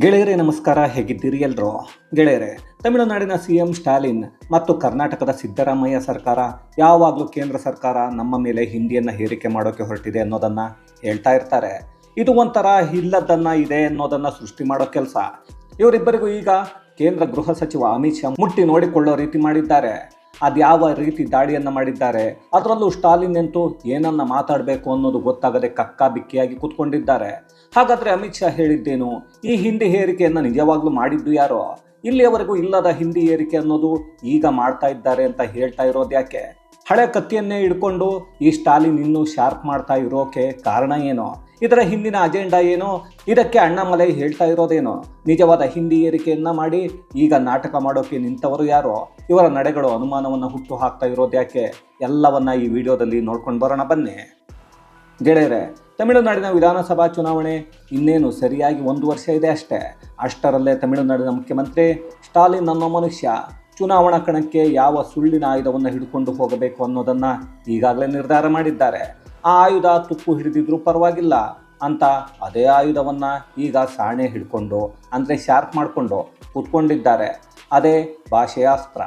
ಗೆಳೆಯರೇ, ನಮಸ್ಕಾರ. ಹೇಗಿದ್ದೀರಿ ಎಲ್ರು? ಗೆಳೆಯರೇ, ತಮಿಳುನಾಡಿನ ಸಿ ಎಂ ಸ್ಟಾಲಿನ್ ಮತ್ತು ಕರ್ನಾಟಕದ ಸಿದ್ದರಾಮಯ್ಯ ಸರ್ಕಾರ ಯಾವಾಗಲೂ ಕೇಂದ್ರ ಸರ್ಕಾರ ನಮ್ಮ ಮೇಲೆ ಹಿಂದಿಯನ್ನು ಹೇರಿಕೆ ಮಾಡೋಕೆ ಹೊರಟಿದೆ ಅನ್ನೋದನ್ನು ಹೇಳ್ತಾ ಇರ್ತಾರೆ. ಇದು ಒಂಥರ ಇಲ್ಲದನ್ನ ಇದೆ ಅನ್ನೋದನ್ನು ಸೃಷ್ಟಿ ಮಾಡೋ ಕೆಲಸ. ಇವರಿಬ್ಬರಿಗೂ ಈಗ ಕೇಂದ್ರ ಗೃಹ ಸಚಿವ ಅಮಿತ್ ಶಾ ಮುಟ್ಟಿ ನೋಡಿಕೊಳ್ಳೋ ರೀತಿ ಮಾಡಿದ್ದಾರೆ. ಅದ್ಯಾವ ರೀತಿ ದಾಳಿಯನ್ನು ಮಾಡಿದ್ದಾರೆ? ಅದರಲ್ಲೂ ಸ್ಟಾಲಿನ್ ಅಂತೂ ಏನನ್ನ ಮಾತಾಡಬೇಕು ಅನ್ನೋದು ಗೊತ್ತಾಗದೆ ಕಕ್ಕಾ ಬಿಕ್ಕಿಯಾಗಿ ಕೂತ್ಕೊಂಡಿದ್ದಾರೆ. ಹಾಗಾದ್ರೆ ಅಮಿತ್ ಶಾ ಹೇಳಿದ್ದೇನು? ಈ ಹಿಂದಿ ಹೇರಿಕೆಯನ್ನು ನಿಜವಾಗ್ಲೂ ಮಾಡಿದ್ದು ಯಾರೋ? ಇಲ್ಲಿಯವರೆಗೂ ಇಲ್ಲದ ಹಿಂದಿ ಏರಿಕೆ ಅನ್ನೋದು ಈಗ ಮಾಡ್ತಾ ಇದ್ದಾರೆ ಅಂತ ಹೇಳ್ತಾ ಇರೋದು ಯಾಕೆ? ಹಳೆ ಕತ್ತಿಯನ್ನೇ ಹಿಡ್ಕೊಂಡು ಈ ಸ್ಟಾಲಿನ್ ಇನ್ನೂ ಶಾರ್ಪ್ ಮಾಡ್ತಾ ಇರೋಕೆ ಕಾರಣ ಏನು? ಇದರ ಹಿಂದಿನ ಅಜೆಂಡಾ ಏನು? ಇದಕ್ಕೆ ಅಣ್ಣಾಮಲೈ ಹೇಳ್ತಾ ಇರೋದೇನು? ನಿಜವಾದ ಹಿಂದಿ ಏರಿಕೆಯನ್ನ ಮಾಡಿ ಈಗ ನಾಟಕ ಮಾಡೋಕೆ ನಿಂತವರು ಯಾರೋ? ಇವರ ನಡೆಗಳು ಅನುಮಾನವನ್ನು ಹುಟ್ಟು ಹಾಕ್ತಾ ಇರೋದು ಯಾಕೆ? ಎಲ್ಲವನ್ನ ಈ ವಿಡಿಯೋದಲ್ಲಿ ನೋಡ್ಕೊಂಡು ಬರೋಣ ಬನ್ನಿ. ಗೆಳೆಯರೆ ತಮಿಳುನಾಡಿನ ವಿಧಾನಸಭಾ ಚುನಾವಣೆ ಇನ್ನೇನು ಸರಿಯಾಗಿ ಒಂದು ವರ್ಷ ಇದೆ ಅಷ್ಟೇ. ಅಷ್ಟರಲ್ಲೇ ತಮಿಳುನಾಡಿನ ಮುಖ್ಯಮಂತ್ರಿ ಸ್ಟಾಲಿನ್ ಅನ್ನೋ ಮನುಷ್ಯ. ಚುನಾವಣಾ ಕಣಕ್ಕೆ ಯಾವ ಸುಳ್ಳಿನ ಆಯುಧವನ್ನು ಹಿಡ್ಕೊಂಡು ಹೋಗಬೇಕು ಅನ್ನೋದನ್ನು ಈಗಾಗಲೇ ನಿರ್ಧಾರ ಮಾಡಿದ್ದಾರೆ. ಆ ಆಯುಧ ತುಕ್ಕು ಹಿಡಿದಿದ್ರೂ ಪರವಾಗಿಲ್ಲ. ಅಂತ ಅದೇ ಆಯುಧವನ್ನು ಈಗ ಸಾಣೆ ಹಿಡ್ಕೊಂಡು, ಅಂದರೆ ಶಾರ್ಪ್ ಮಾಡಿಕೊಂಡು ಕೂತ್ಕೊಂಡಿದ್ದಾರೆ. ಅದೇ ಭಾಷೆಯ ಅಸ್ತ್ರ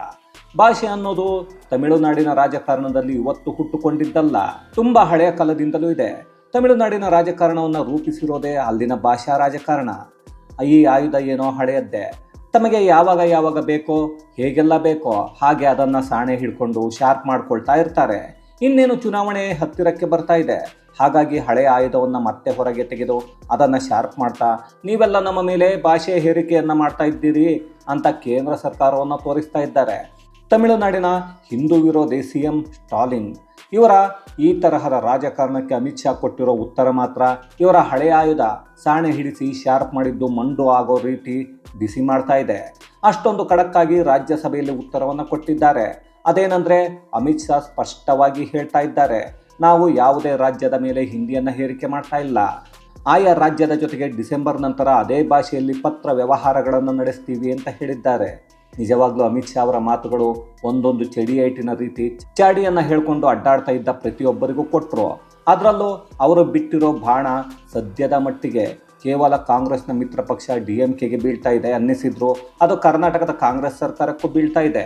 ಭಾಷೆ ಅನ್ನೋದು ತಮಿಳುನಾಡಿನ ರಾಜಕಾರಣದಲ್ಲಿ ಇವತ್ತು ಹುಟ್ಟುಕೊಂಡಿದ್ದಲ್ಲ, ತುಂಬ ಹಳೆಯ ಕಾಲದಿಂದಲೂ ಇದೆ. ತಮಿಳುನಾಡಿನ ರಾಜಕಾರಣವನ್ನು ರೂಪಿಸಿರೋದೇ ಅಲ್ಲಿನ ಭಾಷಾ ರಾಜಕಾರಣ. ಈ ಆಯುಧ ಏನೋ ಹಳೆಯದ್ದೇ. ತಮಗೆ ಯಾವಾಗ ಯಾವಾಗ ಬೇಕೋ, ಹೇಗೆಲ್ಲ ಬೇಕೋ ಹಾಗೆ ಅದನ್ನು ಸಾಣೆ ಹಿಡ್ಕೊಂಡು ಶಾರ್ಪ್ ಮಾಡ್ಕೊಳ್ತಾ ಇರ್ತಾರೆ. ಇನ್ನೇನು ಚುನಾವಣೆ ಹತ್ತಿರಕ್ಕೆ ಬರ್ತಾ ಇದೆ. ಹಾಗಾಗಿ ಹಳೆಯ ಆಯುಧವನ್ನು ಮತ್ತೆ ಹೊರಗೆ ತೆಗೆದು ಅದನ್ನು ಶಾರ್ಪ್ ಮಾಡ್ತಾ, ನೀವೆಲ್ಲ ನಮ್ಮ ಮೇಲೆ ಭಾಷೆ ಹೇರಿಕೆಯನ್ನು ಮಾಡ್ತಾ ಇದ್ದೀರಿ ಅಂತ ಕೇಂದ್ರ ಸರ್ಕಾರವನ್ನು ತೋರಿಸ್ತಾ ಇದ್ದಾರೆ. ತಮಿಳುನಾಡಿನ ಹಿಂದೂ ವಿರೋಧಿ ಸಿ ಎಂ ಸ್ಟಾಲಿನ್ ಇವರ ಈ ತರಹದ ರಾಜಕಾರಣಕ್ಕೆ ಅಮಿತ್ ಶಾ ಕೊಟ್ಟಿರೋ ಉತ್ತರ ಮಾತ್ರ. ಇವರ ಹಳೆಯ ಆಯುಧ ಸಾಣೆ ಹಿಡಿಸಿ ಶಾರ್ಪ್ ಮಾಡಿದ್ದು ಮಂಡು ಆಗೋ ರೀತಿ ಬಿಸಿ ಮಾಡ್ತಾ ಇದೆ. ಅಷ್ಟೊಂದು ಕಡಕ್ಕಾಗಿ ರಾಜ್ಯಸಭೆಯಲ್ಲಿ ಉತ್ತರವನ್ನು ಕೊಟ್ಟಿದ್ದಾರೆ. ಅದೇನೆಂದರೆ ಅಮಿತ್ ಶಾ ಸ್ಪಷ್ಟವಾಗಿ ಹೇಳ್ತಾ ಇದ್ದಾರೆ. ನಾವು ಯಾವುದೇ ರಾಜ್ಯದ ಮೇಲೆ ಹಿಂದಿಯನ್ನು ಹೇರಿಕೆ ಮಾಡ್ತಾ ಇಲ್ಲ. ಆಯಾ ರಾಜ್ಯದ ಜೊತೆಗೆ ಡಿಸೆಂಬರ್ ನಂತರ ಅದೇ ಭಾಷೆಯಲ್ಲಿ ಪತ್ರ ವ್ಯವಹಾರಗಳನ್ನು ನಡೆಸ್ತೀವಿ ಅಂತ ಹೇಳಿದ್ದಾರೆ. ನಿಜವಾಗ್ಲೂ ಅಮಿತ್ ಶಾ ಅವರ ಮಾತುಗಳು ಒಂದೊಂದು ಚಡಿ ಐಟಿನ ರೀತಿ ಚಾಡಿಯನ್ನು ಹೇಳ್ಕೊಂಡು ಅಡ್ಡಾಡ್ತಾ ಇದ್ದ ಪ್ರತಿಯೊಬ್ಬರಿಗೂ ಕೊಟ್ಟರು ಅದರಲ್ಲೂ ಅವರು ಬಿಟ್ಟಿರೋ ಬಾಣ ಸದ್ಯದ ಮಟ್ಟಿಗೆ ಕೇವಲ ಕಾಂಗ್ರೆಸ್ನ ಮಿತ್ರ ಪಕ್ಷ ಡಿ ಎಂ ಕೆಗೆ ಬೀಳ್ತಾ ಇದೆ ಅನ್ನಿಸಿದ್ರು. ಅದು ಕರ್ನಾಟಕದ ಕಾಂಗ್ರೆಸ್ ಸರ್ಕಾರಕ್ಕೂ ಬೀಳ್ತಾ ಇದೆ.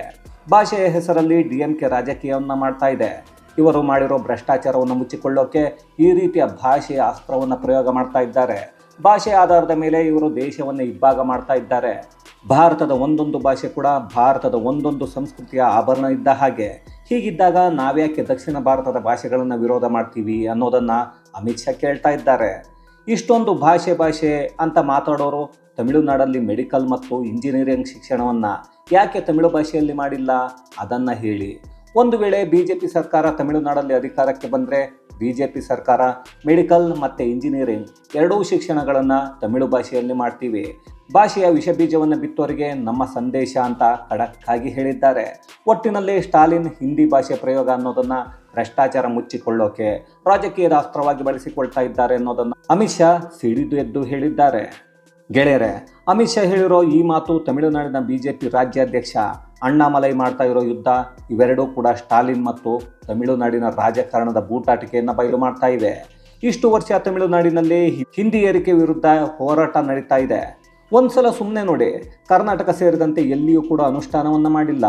ಭಾಷೆಯ ಹೆಸರಲ್ಲಿ ಡಿ ಎಂ ಕೆ ರಾಜಕೀಯವನ್ನು ಮಾಡ್ತಾ ಇದೆ. ಇವರು ಮಾಡಿರೋ ಭ್ರಷ್ಟಾಚಾರವನ್ನು ಮುಚ್ಚಿಕೊಳ್ಳೋಕೆ ಈ ರೀತಿಯ ಭಾಷೆಯ ಅಸ್ತ್ರವನ್ನು ಪ್ರಯೋಗ ಮಾಡ್ತಾ ಇದ್ದಾರೆ. ಭಾಷೆ ಆಧಾರದ ಮೇಲೆ ಇವರು ದೇಶವನ್ನು ಇಬ್ಬಾಗ ಮಾಡ್ತಾ ಇದ್ದಾರೆ. ಭಾರತದ ಒಂದೊಂದು ಭಾಷೆ ಕೂಡ ಭಾರತದ ಒಂದೊಂದು ಸಂಸ್ಕೃತಿಯ ಆಭರಣ ಇದ್ದ ಹಾಗೆ. ಹೀಗಿದ್ದಾಗ ನಾವ್ಯಾಕೆ ದಕ್ಷಿಣ ಭಾರತದ ಭಾಷೆಗಳನ್ನು ವಿರೋಧ ಮಾಡ್ತೀವಿ ಅನ್ನೋದನ್ನು ಅಮಿತ್ ಶಾ ಕೇಳ್ತಾ ಇದ್ದಾರೆ. ಇಷ್ಟೊಂದು ಭಾಷೆ ಭಾಷೆ ಅಂತ ಮಾತಾಡೋರು ತಮಿಳುನಾಡಲ್ಲಿ ಮೆಡಿಕಲ್ ಮತ್ತು ಇಂಜಿನಿಯರಿಂಗ್ ಶಿಕ್ಷಣವನ್ನು ಯಾಕೆ ತಮಿಳು ಭಾಷೆಯಲ್ಲಿ ಮಾಡಿಲ್ಲ? ಅದನ್ನು ಹೇಳಿ. ಒಂದು ವೇಳೆ ಬಿ ಜೆ ಪಿ ಸರ್ಕಾರ ತಮಿಳುನಾಡಲ್ಲಿ ಅಧಿಕಾರಕ್ಕೆ ಬಂದರೆ ಬಿ ಜೆ ಪಿ ಸರ್ಕಾರ, ಮೆಡಿಕಲ್ ಮತ್ತು ಇಂಜಿನಿಯರಿಂಗ್ ಎರಡೂ ಶಿಕ್ಷಣಗಳನ್ನು ತಮಿಳು ಭಾಷೆಯಲ್ಲಿ ಮಾಡ್ತೀವಿ. ಭಾಷೆಯ ವಿಷಬೀಜವನ್ನು ಬಿತ್ತೋರಿಗೆ ನಮ್ಮ ಸಂದೇಶ ಅಂತ ಖಡಕ್ಕಾಗಿ ಹೇಳಿದ್ದಾರೆ. ಒಟ್ಟಿನಲ್ಲಿ ಸ್ಟಾಲಿನ್ ಹಿಂದಿ ಭಾಷೆ ಪ್ರಯೋಗ ಅನ್ನೋದನ್ನ ಭ್ರಷ್ಟಾಚಾರ ಮುಚ್ಚಿಕೊಳ್ಳೋಕೆ ರಾಜಕೀಯದ ಅಸ್ತ್ರವಾಗಿ ಬಳಸಿಕೊಳ್ತಾ ಇದ್ದಾರೆ ಅನ್ನೋದನ್ನು ಅಮಿತ್ ಶಾ ಸಿಡಿದು ಎದ್ದು ಹೇಳಿದ್ದಾರೆ. ಗೆಳೆಯರೆ, ಅಮಿತ್ ಶಾ ಹೇಳಿರೋ ಈ ಮಾತು ತಮಿಳುನಾಡಿನ ಬಿಜೆಪಿ ರಾಜ್ಯಾಧ್ಯಕ್ಷ ಅಣ್ಣಾಮಲೈ ಮಾಡ್ತಾ ಇರೋ ಯುದ್ಧ ಇವೆರಡೂ ಕೂಡ ಸ್ಟಾಲಿನ್ ಮತ್ತು ತಮಿಳುನಾಡಿನ ರಾಜಕಾರಣದ ಬೂಟಾಟಿಕೆಯನ್ನು ಬಯಲು ಮಾಡ್ತಾ ಇವೆ. ಇಷ್ಟು ವರ್ಷ ತಮಿಳುನಾಡಿನಲ್ಲಿ ಹಿಂದಿ ಏರಿಕೆ ವಿರುದ್ಧ ಹೋರಾಟ ನಡೀತಾ ಇದೆ. ಒಂದ್ಸಲ ಸುಮ್ಮನೆ ನೋಡಿ, ಕರ್ನಾಟಕ ಸೇರಿದಂತೆ ಎಲ್ಲಿಯೂ ಕೂಡ ಅನುಷ್ಠಾನವನ್ನು ಮಾಡಿಲ್ಲ.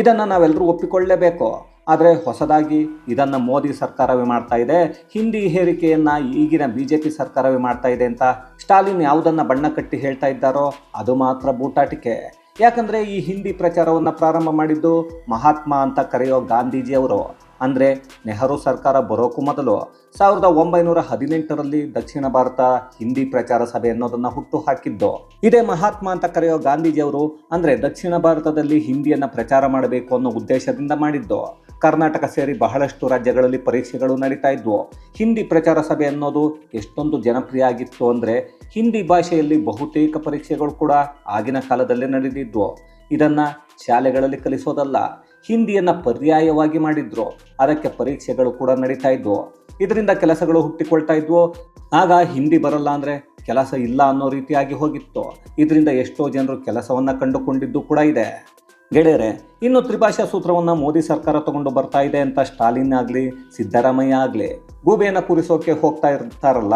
ಇದನ್ನು ನಾವೆಲ್ಲರೂ ಒಪ್ಪಿಕೊಳ್ಳಲೇಬೇಕು ಆದರೆ ಹೊಸದಾಗಿ ಇದನ್ನು ಮೋದಿ ಸರ್ಕಾರವೇ ಮಾಡ್ತಾ ಇದೆ. ಹಿಂದಿ ಹೇರಿಕೆಯನ್ನು ಈಗಿನ ಬಿ ಜೆ ಪಿ ಸರ್ಕಾರವೇ ಮಾಡ್ತಾ ಇದೆ ಅಂತ ಸ್ಟಾಲಿನ್ ಯಾವುದನ್ನು ಬಣ್ಣ ಕಟ್ಟಿ ಹೇಳ್ತಾ ಇದ್ದಾರೋ ಅದು ಮಾತ್ರ ಬೂಟಾಟಿಕೆ. ಯಾಕಂದರೆ ಈ ಹಿಂದಿ ಪ್ರಚಾರವನ್ನು ಪ್ರಾರಂಭ ಮಾಡಿದ್ದು ಮಹಾತ್ಮ ಅಂತ ಕರೆಯೋ ಗಾಂಧೀಜಿಯವರು. ಅಂದರೆ ನೆಹರು ಸರ್ಕಾರ ಬರೋಕ್ಕೂ ಮೊದಲು ಸಾವಿರದ ಒಂಬೈನೂರ ಹದಿನೆಂಟರಲ್ಲಿ ದಕ್ಷಿಣ ಭಾರತ ಹಿಂದಿ ಪ್ರಚಾರ ಸಭೆ ಅನ್ನೋದನ್ನು ಹುಟ್ಟು ಹಾಕಿದ್ದು. ಇದೇ ಮಹಾತ್ಮ ಅಂತ ಕರೆಯೋ ಗಾಂಧೀಜಿಯವರು ಅಂದರೆ ದಕ್ಷಿಣ ಭಾರತದಲ್ಲಿ ಹಿಂದಿಯನ್ನು ಪ್ರಚಾರ ಮಾಡಬೇಕು ಅನ್ನೋ ಉದ್ದೇಶದಿಂದ ಮಾಡಿದ್ದು. ಕರ್ನಾಟಕ ಸೇರಿ ಬಹಳಷ್ಟು ರಾಜ್ಯಗಳಲ್ಲಿ ಪರೀಕ್ಷೆಗಳು ನಡೀತಾ ಇದ್ವು. ಹಿಂದಿ ಪ್ರಚಾರ ಸಭೆ ಅನ್ನೋದು ಎಷ್ಟೊಂದು ಜನಪ್ರಿಯ ಆಗಿತ್ತು ಅಂದರೆ ಹಿಂದಿ ಭಾಷೆಯಲ್ಲಿ ಬಹುತೇಕ ಪರೀಕ್ಷೆಗಳು ಕೂಡ ಆಗಿನ ಕಾಲದಲ್ಲೇ ನಡೆದಿದ್ವು. ಇದನ್ನು ಶಾಲೆಗಳಲ್ಲಿ ಕಲಿಸೋದಲ್ಲ ಹಿಂದಿಯನ್ನು ಪರ್ಯಾಯವಾಗಿ ಮಾಡಿದ್ರು, ಅದಕ್ಕೆ ಪರೀಕ್ಷೆಗಳು ಕೂಡ ನಡೀತಾ ಇದ್ವು? ಇದರಿಂದ ಕೆಲಸಗಳು ಹುಟ್ಟಿಕೊಳ್ತಾ ಇದ್ವು? ಆಗ ಹಿಂದಿ ಬರಲ್ಲ ಅಂದರೆ ಕೆಲಸ ಇಲ್ಲ ಅನ್ನೋ ರೀತಿಯಾಗಿ ಹೋಗಿತ್ತು? ಇದರಿಂದ ಎಷ್ಟೋ ಜನರು ಕೆಲಸವನ್ನು ಕಂಡುಕೊಂಡಿದ್ದು ಕೂಡ ಇದೆ. ಗೆಳೆಯರೆ, ಇನ್ನು ತ್ರಿಭಾಷಾ ಸೂತ್ರವನ್ನು ಮೋದಿ ಸರ್ಕಾರ ತಗೊಂಡು ಬರ್ತಾ ಇದೆ ಅಂತ ಸ್ಟಾಲಿನ್ ಆಗಲಿ, ಸಿದ್ದರಾಮಯ್ಯ ಆಗಲಿ, ಗೂಬೆಯನ್ನು ಕೂರಿಸೋಕೆ ಹೋಗ್ತಾ ಇರ್ತಾರಲ್ಲ?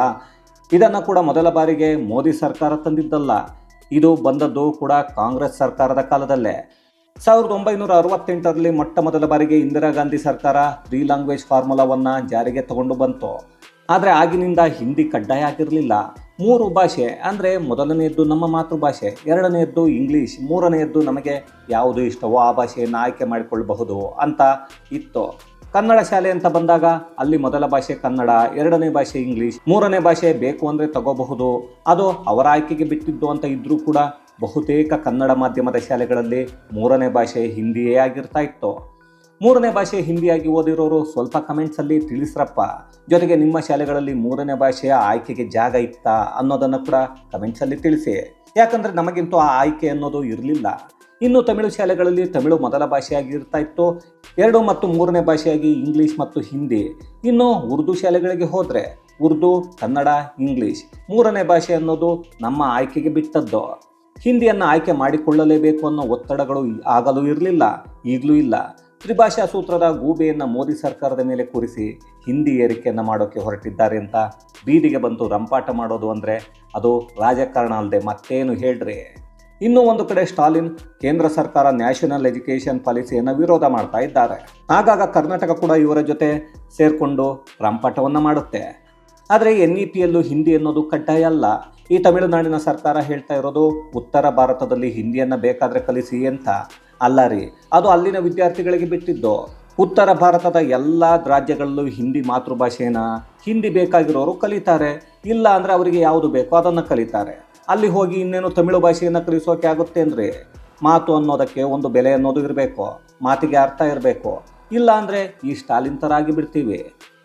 ಇದನ್ನು ಕೂಡ ಮೊದಲ ಬಾರಿಗೆ ಮೋದಿ ಸರ್ಕಾರ ತಂದಿದ್ದಲ್ಲ. ಇದು ಬಂದದ್ದು ಕೂಡ ಕಾಂಗ್ರೆಸ್ ಸರ್ಕಾರದ ಕಾಲದಲ್ಲೇ. ಸಾವಿರದ ಒಂಬೈನೂರ ಅರವತ್ತೆಂಟರಲ್ಲಿ ಮೊಟ್ಟ ಮೊದಲ ಬಾರಿಗೆ ಇಂದಿರಾ ಗಾಂಧಿ ಸರ್ಕಾರ ತ್ರೀ ಲ್ಯಾಂಗ್ವೇಜ್ ಫಾರ್ಮುಲಾವನ್ನು ಜಾರಿಗೆ ತಗೊಂಡು ಬಂತು. ಆದರೆ ಆಗಿನಿಂದ ಹಿಂದಿ ಕಡ್ಡಾಯ ಆಗಿರಲಿಲ್ಲ. ಮೂರು ಭಾಷೆ ಅಂದರೆ ಮೊದಲನೆಯದ್ದು ನಮ್ಮ ಮಾತೃಭಾಷೆ, ಎರಡನೆಯದ್ದು ಇಂಗ್ಲೀಷ್, ಮೂರನೆಯದ್ದು ನಮಗೆ ಯಾವುದು ಇಷ್ಟವೋ ಆ ಭಾಷೆಯನ್ನು ಆಯ್ಕೆ ಮಾಡಿಕೊಳ್ಳಬಹುದು ಅಂತ ಇತ್ತು. ಕನ್ನಡ ಶಾಲೆ ಅಂತ ಬಂದಾಗ ಅಲ್ಲಿ ಮೊದಲ ಭಾಷೆ ಕನ್ನಡ, ಎರಡನೇ ಭಾಷೆ ಇಂಗ್ಲೀಷ್, ಮೂರನೇ ಭಾಷೆ ಬೇಕು ಅಂದರೆ ತಗೋಬಹುದು. ಅದು ಅವರ ಆಯ್ಕೆಗೆ ಬಿಟ್ಟಿದ್ದು ಅಂತ ಇದ್ದರೂ ಕೂಡ ಬಹುತೇಕ ಕನ್ನಡ ಮಾಧ್ಯಮದ ಶಾಲೆಗಳಲ್ಲಿ ಮೂರನೇ ಭಾಷೆ ಹಿಂದಿಯೇ ಆಗಿರ್ತಾ ಇತ್ತು. ಮೂರನೇ ಭಾಷೆ ಹಿಂದಿಯಾಗಿ ಓದಿರೋರು ಸ್ವಲ್ಪ ಕಮೆಂಟ್ಸಲ್ಲಿ ತಿಳಿಸ್ರಪ್ಪ. ಜೊತೆಗೆ ನಿಮ್ಮ ಶಾಲೆಗಳಲ್ಲಿ ಮೂರನೇ ಭಾಷೆಯ ಆಯ್ಕೆಗೆ ಜಾಗ ಇತ್ತಾ ಅನ್ನೋದನ್ನು ಕೂಡ ಕಮೆಂಟ್ಸಲ್ಲಿ ತಿಳಿಸಿ. ಯಾಕಂದರೆ ನಮಗಿಂತೂ ಆ ಆಯ್ಕೆ ಅನ್ನೋದು ಇರಲಿಲ್ಲ. ಇನ್ನು ತಮಿಳು ಶಾಲೆಗಳಲ್ಲಿ ತಮಿಳು ಮೊದಲ ಭಾಷೆಯಾಗಿ ಇರ್ತಾ ಇತ್ತು. ಎರಡು ಮತ್ತು ಮೂರನೇ ಭಾಷೆಯಾಗಿ ಇಂಗ್ಲೀಷ್ ಮತ್ತು ಹಿಂದಿ. ಇನ್ನು ಉರ್ದು ಶಾಲೆಗಳಿಗೆ ಹೋದರೆ ಉರ್ದು, ಕನ್ನಡ, ಇಂಗ್ಲೀಷ್. ಮೂರನೇ ಭಾಷೆ ಅನ್ನೋದು ನಮ್ಮ ಆಯ್ಕೆಗೆ ಬಿಟ್ಟದ್ದು. ಹಿಂದಿಯನ್ನು ಆಯ್ಕೆ ಮಾಡಿಕೊಳ್ಳಲೇಬೇಕು ಅನ್ನೋ ಒತ್ತಡಗಳು ಆಗಲೂ ಇರಲಿಲ್ಲ, ಈಗಲೂ ಇಲ್ಲ. ತ್ರಿಭಾಷಾ ಸೂತ್ರದ ಗೂಬೆಯನ್ನು ಮೋದಿ ಸರ್ಕಾರದ ಮೇಲೆ ಕೂರಿಸಿ ಹಿಂದಿ ಏರಿಕೆಯನ್ನು ಮಾಡೋಕ್ಕೆ ಹೊರಟಿದ್ದಾರೆ ಅಂತ ಬೀದಿಗೆ ಬಂದು ರಂಪಾಟ ಮಾಡೋದು ಅಂದರೆ ಅದು ರಾಜಕಾರಣ ಅಲ್ಲದೆ ಮತ್ತೇನು ಹೇಳ್ರಿ? ಇನ್ನೂ ಒಂದು ಕಡೆ ಸ್ಟಾಲಿನ್ ಕೇಂದ್ರ ಸರ್ಕಾರ ನ್ಯಾಷನಲ್ ಎಜುಕೇಷನ್ ಪಾಲಿಸಿಯನ್ನು ವಿರೋಧ ಮಾಡ್ತಾ ಇದ್ದಾರೆ. ಆಗಾಗ ಕರ್ನಾಟಕ ಕೂಡ ಇವರ ಜೊತೆ ಸೇರಿಕೊಂಡು ರಂಪಾಟವನ್ನು ಮಾಡುತ್ತೆ. ಆದರೆ ಎನ್ ಇ ಪಿಯಲ್ಲೂ ಹಿಂದಿ ಅನ್ನೋದು ಕಡ್ಡಾಯ ಅಲ್ಲ. ಈ ತಮಿಳುನಾಡಿನ ಸರ್ಕಾರ ಹೇಳ್ತಾ ಇರೋದು, ಉತ್ತರ ಭಾರತದಲ್ಲಿ ಹಿಂದಿಯನ್ನು ಬೇಕಾದರೆ ಕಲಿಸಿ ಅಂತ. ಅಲ್ಲ ರೀ, ಅದು ಅಲ್ಲಿನ ವಿದ್ಯಾರ್ಥಿಗಳಿಗೆ ಬಿಟ್ಟಿದ್ದು. ಉತ್ತರ ಭಾರತದ ಎಲ್ಲ ರಾಜ್ಯಗಳಲ್ಲೂ ಹಿಂದಿ ಮಾತೃಭಾಷೆನ? ಹಿಂದಿ ಬೇಕಾಗಿರೋರು ಕಲಿತಾರೆ. ಇಲ್ಲ ಅಂದರೆ ಅವರಿಗೆ ಯಾವುದು ಬೇಕೋ ಅದನ್ನು ಕಲಿತಾರೆ. ಅಲ್ಲಿ ಹೋಗಿ ಇನ್ನೇನು ತಮಿಳು ಭಾಷೆಯನ್ನು ಕಲಿಸೋಕೆ ಆಗುತ್ತೆ ಅಂದರೆ? ಮಾತು ಅನ್ನೋದಕ್ಕೆ ಒಂದು ಬೆಲೆ ಅನ್ನೋದು ಇರಬೇಕು. ಮಾತಿಗೆ ಅರ್ಥ ಇರಬೇಕು. ಇಲ್ಲ ಅಂದರೆ ಈ ಸ್ಟಾಲಿನ್ ಥರ ಆಗಿ ಬಿಡ್ತೀವಿ.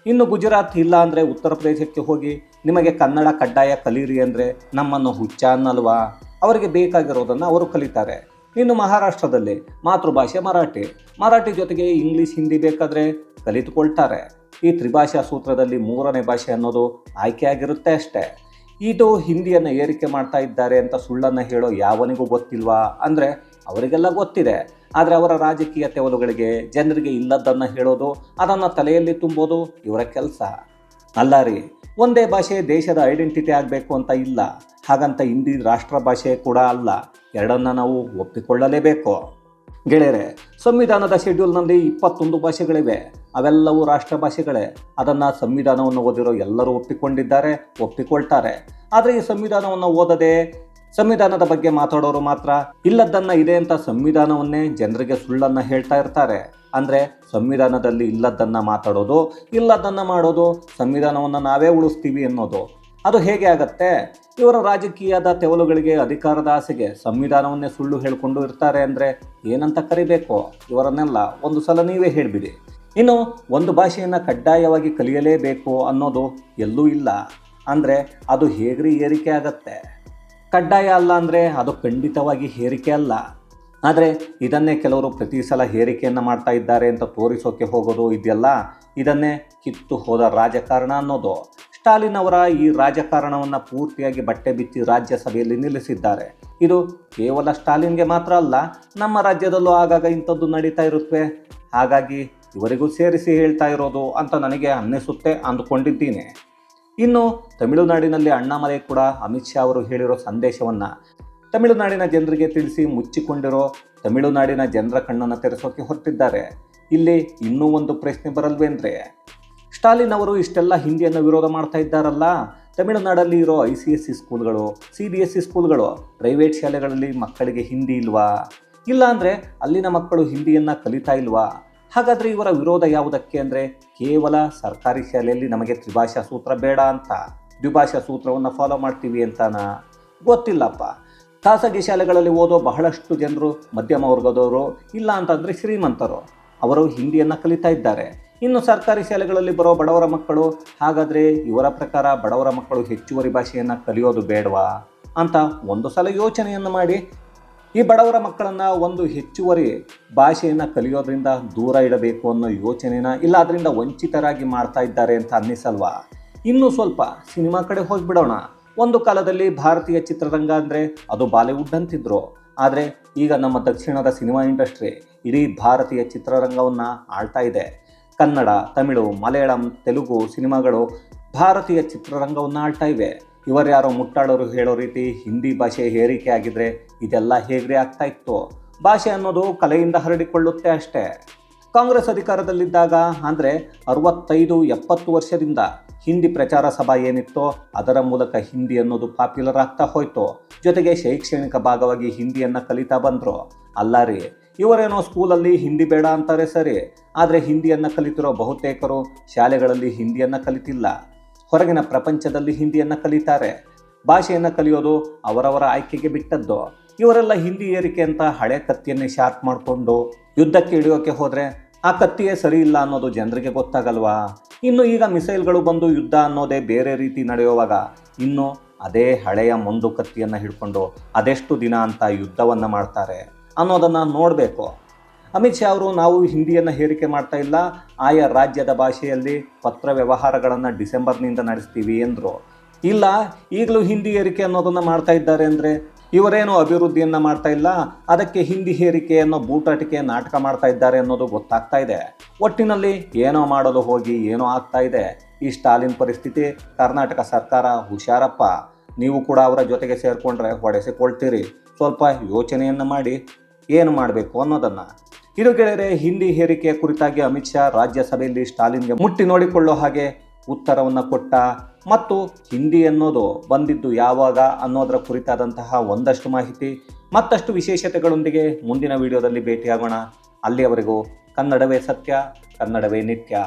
ಇನ್ನು ಗುಜರಾತ್ ಇಲ್ಲ ಅಂದರೆ ಉತ್ತರ ಪ್ರದೇಶಕ್ಕೆ ಹೋಗಿ ನಿಮಗೆ ಕನ್ನಡ ಕಡ್ಡಾಯ ಕಲೀರಿ ಅಂದರೆ ನಮ್ಮನ್ನು ಹುಚ್ಚ ಅನ್ನಲ್ವಾ? ಅವರಿಗೆ ಬೇಕಾಗಿರೋದನ್ನು ಅವರು ಕಲಿತಾರೆ. ಇನ್ನು ಮಹಾರಾಷ್ಟ್ರದಲ್ಲಿ ಮಾತೃಭಾಷೆ ಮರಾಠಿ. ಮರಾಠಿ ಜೊತೆಗೆ ಇಂಗ್ಲೀಷ್, ಹಿಂದಿ ಬೇಕಾದರೆ ಕಲಿತುಕೊಳ್ತಾರೆ. ಈ ತ್ರಿಭಾಷಾ ಸೂತ್ರದಲ್ಲಿ ಮೂರನೇ ಭಾಷೆ ಅನ್ನೋದು ಆಯ್ಕೆಯಾಗಿರುತ್ತೆ ಅಷ್ಟೇ. ಇದು ಹಿಂದಿಯನ್ನು ಏರಿಕೆ ಮಾಡ್ತಾ ಇದ್ದಾರೆ ಅಂತ ಸುಳ್ಳನ್ನು ಹೇಳೋ ಯಾವನಿಗೂ ಗೊತ್ತಿಲ್ವಾ? ಅಂದರೆ ಅವರಿಗೆಲ್ಲ ಗೊತ್ತಿದೆ. ಆದರೆ ಅವರ ರಾಜಕೀಯ ತೆವಲುಗಳಿಗೆ ಜನರಿಗೆ ಇಲ್ಲದ್ದನ್ನು ಹೇಳೋದು, ಅದನ್ನು ತಲೆಯಲ್ಲಿ ತುಂಬೋದು, ಇವರ ಕೆಲಸ. ಅಲ್ಲ ರೀ, ಒಂದೇ ಭಾಷೆ ದೇಶದ ಐಡೆಂಟಿಟಿ ಆಗಬೇಕು ಅಂತ ಇಲ್ಲ. ಹಾಗಂತ ಹಿಂದಿ ರಾಷ್ಟ್ರ ಭಾಷೆ ಕೂಡ ಅಲ್ಲ. ಎರಡನ್ನ ನಾವು ಒಪ್ಪಿಕೊಳ್ಳಲೇಬೇಕು. ಗೆಳೆಯರೆ, ಸಂವಿಧಾನದ ಶೆಡ್ಯೂಲ್ನಲ್ಲಿ ಇಪ್ಪತ್ತೊಂದು ಭಾಷೆಗಳಿವೆ. ಅವೆಲ್ಲವೂ ರಾಷ್ಟ್ರ ಭಾಷೆಗಳೇ. ಅದನ್ನು ಸಂವಿಧಾನವನ್ನು ಓದಿರೋ ಎಲ್ಲರೂ ಒಪ್ಪಿಕೊಂಡಿದ್ದಾರೆ, ಒಪ್ಪಿಕೊಳ್ತಾರೆ. ಆದರೆ ಈ ಸಂವಿಧಾನವನ್ನು ಓದದೆ ಸಂವಿಧಾನದ ಬಗ್ಗೆ ಮಾತಾಡೋರು ಮಾತ್ರ ಇಲ್ಲದನ್ನ ಇದೆ ಅಂತ ಸಂವಿಧಾನವನ್ನೇ ಜನರಿಗೆ ಸುಳ್ಳನ್ನ ಹೇಳ್ತಾ ಇರ್ತಾರೆ. ಅಂದರೆ ಸಂವಿಧಾನದಲ್ಲಿ ಇಲ್ಲದನ್ನ ಮಾತಾಡೋದು ಇಲ್ಲದನ್ನ ಮಾಡೋದು, ಸಂವಿಧಾನವನ್ನು ನಾವೇ ಉಳಿಸ್ತೀವಿ ಅನ್ನೋದು. ಅದು ಹೇಗೆ ಆಗತ್ತೆ? ಇವರ ರಾಜಕೀಯದ ತೆವಲುಗಳಿಗೆ, ಅಧಿಕಾರದ ಆಸೆಗೆ ಸಂವಿಧಾನವನ್ನೇ ಸುಳ್ಳು ಹೇಳಿಕೊಂಡು ಇರ್ತಾರೆ ಅಂದರೆ ಏನಂತ ಕರಿಬೇಕು? ಇವರನ್ನೆಲ್ಲ ಒಂದು ಸಲ ನೀವೇ ಹೇಳಿಬಿಡಿ. ಇನ್ನು ಒಂದು ಭಾಷೆಯನ್ನು ಕಡ್ಡಾಯವಾಗಿ ಕಲಿಯಲೇಬೇಕು ಅನ್ನೋದು ಎಲ್ಲೂ ಇಲ್ಲ. ಅಂದರೆ ಅದು ಹೇಗ್ರಿ ಏರಿಕೆ ಆಗತ್ತೆ? ಕಡ್ಡಾಯ ಅಲ್ಲ ಅಂದರೆ ಅದು ಖಂಡಿತವಾಗಿ ಹೇರಿಕೆ ಅಲ್ಲ. ಆದರೆ ಇದನ್ನೇ ಕೆಲವರು ಪ್ರತಿ ಸಲ ಹೇರಿಕೆಯನ್ನು ಮಾಡ್ತಾ ಇದ್ದಾರೆ ಅಂತ ತೋರಿಸೋಕೆ ಹೋಗೋದು ಇದೆಯಲ್ಲ? ಇದನ್ನೇ ಕಿತ್ತು ಹೋದ ರಾಜಕಾರಣ ಅನ್ನೋದು. ಸ್ಟಾಲಿನ್ ಅವರ ಈ ರಾಜಕಾರಣವನ್ನು ಪೂರ್ತಿಯಾಗಿ ಬಟ್ಟೆ ಬಿಚ್ಚಿ ರಾಜ್ಯಸಭೆಯಲ್ಲಿ ನಿಲ್ಲಿಸಿದ್ದಾರೆ. ಇದು ಕೇವಲ ಸ್ಟಾಲಿನ್ಗೆ ಮಾತ್ರ ಅಲ್ಲ, ನಮ್ಮ ರಾಜ್ಯದಲ್ಲೂ ಆಗಾಗ ಇಂಥದ್ದು ನಡೀತಾ ಇರುತ್ತೆ ಹಾಗಾಗಿ ಇವರಿಗೂ ಸೇರಿಸಿ ಹೇಳ್ತಾ ಇರೋದು ಅಂತ ನನಗೆ ಅನ್ನಿಸುತ್ತೆ ಅಂದುಕೊಂಡಿದ್ದೀನಿ. ಇನ್ನು ತಮಿಳುನಾಡಿನಲ್ಲಿ ಅಣ್ಣಾಮಲೈ ಕೂಡ ಅಮಿತ್ ಶಾ ಅವರು ಹೇಳಿರೋ ಸಂದೇಶವನ್ನು ತಮಿಳುನಾಡಿನ ಜನರಿಗೆ ತಿಳಿಸಿ ಮುಚ್ಚಿಕೊಂಡಿರೋ ತಮಿಳುನಾಡಿನ ಜನರ ಕಣ್ಣನ್ನು ತೆರೆಸೋಕೆ ಹೊರಟಿದ್ದಾರೆ. ಇಲ್ಲಿ ಇನ್ನೂ ಒಂದು ಪ್ರಶ್ನೆ ಬರಲ್ವೇಂದ್ರೆ ಸ್ಟಾಲಿನ್ ಅವರು ಇಷ್ಟೆಲ್ಲ ಹಿಂದಿಯನ್ನು ವಿರೋಧ ಮಾಡ್ತಾ ಇದ್ದಾರಲ್ಲ? ತಮಿಳುನಾಡಲ್ಲಿ ಇರೋ ಐ ಸಿ ಎಸ್ ಸಿ ಸ್ಕೂಲ್ಗಳು, ಸಿ ಬಿ ಎಸ್ ಸಿ ಸ್ಕೂಲ್ಗಳು, ಪ್ರೈವೇಟ್ ಶಾಲೆಗಳಲ್ಲಿ ಮಕ್ಕಳಿಗೆ ಹಿಂದಿ ಇಲ್ವಾ? ಇಲ್ಲಾಂದರೆ ಅಲ್ಲಿನ ಮಕ್ಕಳು ಹಿಂದಿಯನ್ನು ಕಲಿತಾ ಇಲ್ವಾ? ಹಾಗಾದರೆ ಇವರ ವಿರೋಧ ಯಾವುದಕ್ಕೆ ಅಂದರೆ ಕೇವಲ ಸರ್ಕಾರಿ ಶಾಲೆಯಲ್ಲಿ ನಮಗೆ ತ್ರಿಭಾಷಾ ಸೂತ್ರ ಬೇಡ ಅಂತ. ದ್ವಿಭಾಷಾ ಸೂತ್ರವನ್ನು ಫಾಲೋ ಮಾಡ್ತೀವಿ ಅಂತಾನಾ? ಗೊತ್ತಿಲ್ಲಪ್ಪ. ಖಾಸಗಿ ಶಾಲೆಗಳಲ್ಲಿ ಓದೋ ಬಹಳಷ್ಟು ಜನರು ಮಧ್ಯಮ ವರ್ಗದವರು ಇಲ್ಲ ಅಂತಂದರೆ ಶ್ರೀಮಂತರು. ಅವರು ಹಿಂದಿಯನ್ನು ಕಲಿತಾ ಇದ್ದಾರೆ. ಇನ್ನು ಸರ್ಕಾರಿ ಶಾಲೆಗಳಲ್ಲಿ ಬರೋ ಬಡವರ ಮಕ್ಕಳು, ಹಾಗಾದರೆ ಇವರ ಪ್ರಕಾರ ಬಡವರ ಮಕ್ಕಳು ಹೆಚ್ಚುವರಿ ಭಾಷೆಯನ್ನು ಕಲಿಯೋದು ಬೇಡವಾ? ಅಂತ ಒಂದು ಸಲ ಯೋಚನೆಯನ್ನು ಮಾಡಿ ಈ ಬಡವರ ಮಕ್ಕಳನ್ನು ಒಂದು ಹೆಚ್ಚುವರಿ ಭಾಷೆಯನ್ನು ಕಲಿಯೋದ್ರಿಂದ ದೂರ ಇಡಬೇಕು ಅನ್ನೋ ಯೋಚನೆನ ಇಲ್ಲ ಅದರಿಂದ ವಂಚಿತರಾಗಿ ಮಾಡ್ತಾ ಇದ್ದಾರೆ ಅಂತ ಅನ್ನಿಸಲ್ವಾ? ಇನ್ನೂ ಸ್ವಲ್ಪ ಸಿನಿಮಾ ಕಡೆ ಹೋಗಿಬಿಡೋಣ. ಒಂದು ಕಾಲದಲ್ಲಿ ಭಾರತೀಯ ಚಿತ್ರರಂಗ ಅಂದರೆ ಅದು ಬಾಲಿವುಡ್ ಅಂತಿದ್ರು. ಆದರೆ ಈಗ ನಮ್ಮ ದಕ್ಷಿಣದ ಸಿನಿಮಾ ಇಂಡಸ್ಟ್ರಿ ಇಡೀ ಭಾರತೀಯ ಚಿತ್ರರಂಗವನ್ನು ಆಳ್ತಾ ಇದೆ. ಕನ್ನಡ, ತಮಿಳು, ಮಲಯಾಳಂ, ತೆಲುಗು ಸಿನಿಮಾಗಳು ಭಾರತೀಯ ಚಿತ್ರರಂಗವನ್ನು ಆಳ್ತಾ ಇವೆ. ಇವರ್ಯಾರೋ ಮುಟ್ಟಾಳರು ಹೇಳೋ ರೀತಿ ಹಿಂದಿ ಭಾಷೆ ಹೇರಿಕೆ ಆಗಿದ್ರೆ ಇದೆಲ್ಲ ಹೇಗ್ರಿ ಆಗ್ತಾ ಇತ್ತು? ಭಾಷೆ ಅನ್ನೋದು ಕಲೆಯಿಂದ ಹರಡಿಕೊಳ್ಳುತ್ತೆ ಅಷ್ಟೇ. ಕಾಂಗ್ರೆಸ್ ಅಧಿಕಾರದಲ್ಲಿದ್ದಾಗ ಅಂದರೆ ಅರವತ್ತೈದು, ಎಪ್ಪತ್ತು ವರ್ಷದಿಂದ ಹಿಂದಿ ಪ್ರಚಾರ ಸಭಾ ಏನಿತ್ತೋ ಅದರ ಮೂಲಕ ಹಿಂದಿ ಅನ್ನೋದು ಪಾಪ್ಯುಲರ್ ಆಗ್ತಾ ಹೋಯ್ತು. ಜೊತೆಗೆ ಶೈಕ್ಷಣಿಕ ಭಾಗವಾಗಿ ಹಿಂದಿಯನ್ನು ಕಲಿತಾ ಬಂದರು. ಅಲ್ಲ ರೀ, ಇವರೇನೋ ಸ್ಕೂಲಲ್ಲಿ ಹಿಂದಿ ಬೇಡ ಅಂತಾರೆ ಸರಿ, ಆದರೆ ಹಿಂದಿಯನ್ನು ಕಲಿತಿರೋ ಬಹುತೇಕರು ಶಾಲೆಗಳಲ್ಲಿ ಹಿಂದಿಯನ್ನು ಕಲಿತಿಲ್ಲ. ಹೊರಗಿನ ಪ್ರಪಂಚದಲ್ಲಿ ಹಿಂದಿಯನ್ನು ಕಲಿತಾರೆ. ಭಾಷೆಯನ್ನು ಕಲಿಯೋದು ಅವರವರ ಆಯ್ಕೆಗೆ ಬಿಟ್ಟದ್ದು. ಇವರೆಲ್ಲ ಹಿಂದಿ ಏರಿಕೆ ಅಂತ ಹಳೆ ಕತ್ತಿಯನ್ನೇ ಶಾರ್ಪ್ ಮಾಡಿಕೊಂಡು ಯುದ್ಧಕ್ಕೆ ಇಳಿಯೋಕೆ ಹೋದರೆ ಆ ಕತ್ತಿಯೇ ಸರಿ ಇಲ್ಲ ಅನ್ನೋದು ಜನರಿಗೆ ಗೊತ್ತಾಗಲ್ವಾ? ಇನ್ನು ಈಗ ಮಿಸೈಲ್ಗಳು ಬಂದು ಯುದ್ಧ ಅನ್ನೋದೇ ಬೇರೆ ರೀತಿ ನಡೆಯುವಾಗ ಇನ್ನು ಅದೇ ಹಳೆಯ ಮೊಂದು ಕತ್ತಿಯನ್ನು ಹಿಡ್ಕೊಂಡು ಅದೆಷ್ಟು ದಿನ ಅಂತ ಯುದ್ಧವನ್ನು ಮಾಡ್ತಾರೆ ಅನ್ನೋದನ್ನು ನೋಡಬೇಕು. ಅಮಿತ್ ಶಾ ಅವರು ನಾವು ಹಿಂದಿಯನ್ನು ಹೇರಿಕೆ ಮಾಡ್ತಾ ಇಲ್ಲ. ಆಯಾ ರಾಜ್ಯದ ಭಾಷೆಯಲ್ಲಿ ಪತ್ರ ವ್ಯವಹಾರಗಳನ್ನು ಡಿಸೆಂಬರ್ನಿಂದ ನಡೆಸ್ತೀವಿ ಎಂದರು. ಇಲ್ಲ, ಈಗಲೂ ಹಿಂದಿ ಏರಿಕೆ ಅನ್ನೋದನ್ನು ಮಾಡ್ತಾ ಇದ್ದಾರೆ ಅಂದರೆ ಇವರೇನು ಅಭಿವೃದ್ಧಿಯನ್ನು ಮಾಡ್ತಾ ಇಲ್ಲ, ಅದಕ್ಕೆ ಹಿಂದಿ ಹೇರಿಕೆ ಅನ್ನೋ ಬೂಟಾಟಿಕೆ ನಾಟಕ ಮಾಡ್ತಾ ಇದ್ದಾರೆ ಅನ್ನೋದು ಗೊತ್ತಾಗ್ತಾ ಇದೆ. ಒಟ್ಟಿನಲ್ಲಿ ಏನೋ ಮಾಡಲು ಹೋಗಿ ಏನೋ ಆಗ್ತಾ ಇದೆ. ಈ ಸ್ಟಾಲಿನ್ ಪರಿಸ್ಥಿತಿ ಕರ್ನಾಟಕ ಸರ್ಕಾರ ಹುಷಾರಪ್ಪ. ನೀವು ಕೂಡ ಅವರ ಜೊತೆಗೆ ಸೇರಿಕೊಂಡ್ರೆ ಹೊಡೆಸಿಕೊಳ್ತೀರಿ. ಸ್ವಲ್ಪ ಯೋಚನೆಯನ್ನು ಮಾಡಿ, ಏನು ಮಾಡಬೇಕು ಅನ್ನೋದನ್ನು. ಇದು ಹಿಂದಿ ಹೇರಿಕೆಯ ಕುರಿತಾಗಿ ಅಮಿತ್ ಶಾ ರಾಜ್ಯಸಭೆಯಲ್ಲಿ ಸ್ಟಾಲಿನ್ಗೆ ಮುಟ್ಟಿ ನೋಡಿಕೊಳ್ಳೋ ಹಾಗೆ ಉತ್ತರವನ್ನು ಕೊಟ್ಟ ಮತ್ತು ಹಿಂದಿ ಅನ್ನೋದು ಬಂದಿದ್ದು ಯಾವಾಗ ಅನ್ನೋದರ ಕುರಿತಾದಂತಹ ಒಂದಷ್ಟು ಮಾಹಿತಿ, ಮತ್ತಷ್ಟು ವಿಶೇಷತೆಗಳೊಂದಿಗೆ ಮುಂದಿನ ವಿಡಿಯೋದಲ್ಲಿ ಭೇಟಿಯಾಗೋಣ. ಅಲ್ಲಿಯವರೆಗೂ ಕನ್ನಡವೇ ಸತ್ಯ, ಕನ್ನಡವೇ ನಿತ್ಯ.